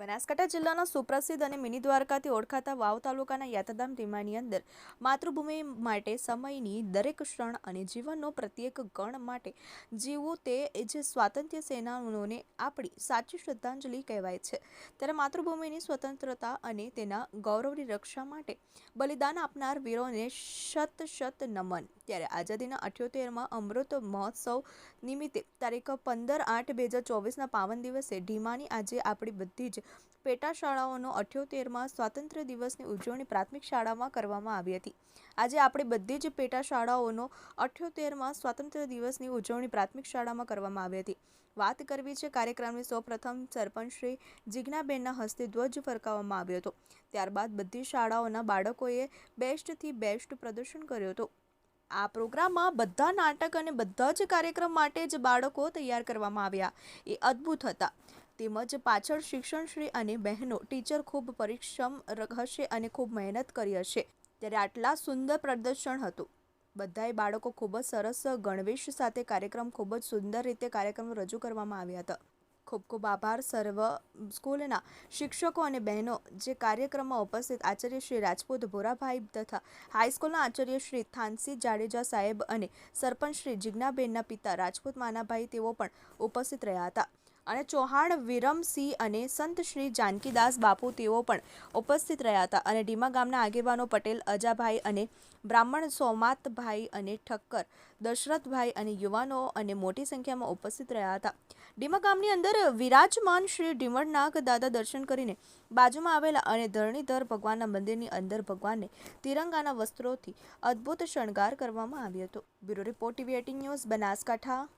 બનાસકાંઠા જિલ્લાના સુપ્રસિદ્ધ અને મિની દ્વારકાથી ઓળખાતા વાવ તાલુકાના યાત્રાધામ ટીમાની અંદર માતૃભૂમિ માટે સમયની દરેક ક્ષણ અને જીવનનો પ્રત્યેક ગણ માટે જીવવું તે જે સ્વાતંત્ર્ય સેનાનીઓને આપણી સાચી શ્રદ્ધાંજલિ કહેવાય છે. ત્યારે માતૃભૂમિની સ્વતંત્રતા અને તેના ગૌરવની રક્ષા માટે બલિદાન આપનાર વીરોને શત શત નમન. ત્યારે આઝાદીના અઠ્યોતેરમાં અમૃત મહોત્સવ નિમિત્તે તારીખ પંદર આઠ બે હજાર ચોવીસના પાવન દિવસે ઢીમાની આજે આપણી બધી જ પેટા શાળાઓનો અઠ્યોતેરમાં સ્વાતંત્ર્ય દિવસની ઉજવણી પ્રાથમિક શાળામાં કરવામાં આવી હતી. આજે આપણે બધી જ પેટા શાળાઓનો અઠ્યોતેરમાં સ્વાતંત્ર્ય દિવસની ઉજવણી પ્રાથમિક શાળામાં કરવામાં આવી હતી. વાત કરવી છે કાર્યક્રમની સૌપ્રથમ સરપંચ શ્રી જિજ્ઞાબેનના હસ્તે ધ્વજ ફરકાવવામાં આવ્યો હતો. ત્યારબાદ બધી શાળાઓના બાળકોએ બેસ્ટથી બેસ્ટ પ્રદર્શન કર્યું હતું. આ પ્રોગ્રામમાં બધા નાટક અને બધા જ કાર્યક્રમ માટે જ બાળકો તૈયાર કરવામાં આવ્યા. એ અદ્ભુત હતા. તેમજ પાછળ શિક્ષણશ્રી અને બહેનો ટીચર ખૂબ પરિશ્રમ હશે અને ખૂબ મહેનત કરી હશે. ત્યારે આટલા સુંદર પ્રદર્શન હતું. બધાએ બાળકો ખૂબ જ સરસ ગણવેશ સાથે કાર્યક્રમ ખૂબ જ સુંદર રીતે કાર્યક્રમ રજૂ કરવામાં આવ્યા હતા. ખૂબ ખૂબ આભાર સર્વ સ્કૂલના શિક્ષકો અને બહેનો જે કાર્યક્રમમાં ઉપસ્થિત આચાર્ય શ્રી રાજપૂત ભોરાભાઈ તથા હાઈસ્કૂલના આચાર્ય શ્રી થાનસી જાડેજા સાહેબ અને સરપંચ શ્રી જિજ્ઞાબેનના પિતા રાજપૂત માનાભાઈ તેઓ પણ ઉપસ્થિત રહ્યા હતા. અને ચૌહાણ, વિરમસિંહ અને સંત શ્રી જાનકીદાસ બાપુ તેઓ પણ ઉપસ્થિત રહ્યા હતા અને ડીમા ગામના આગેવાનો પટેલ, અજાભાઈ અને બ્રાહ્મણ સોમાતભાઈ અને ઠક્કર, દશરથભાઈ અને યુવાનો અને મોટી સંખ્યામાં ઉપસ્થિત રહ્યા હતા. ડીમા ગામની અંદર વિરાજમાન શ્રી ઢીમણનાગ દાદા દર્શન કરીને બાજુમાં આવેલા અને ધરણીધર ભગવાનના મંદિરની અંદર ભગવાનને તિરંગાના વસ્ત્રોથી અદ્ભુત શણગાર કરવામાં આવ્યો હતો. Bureau report TV eighteen news Banaskantha.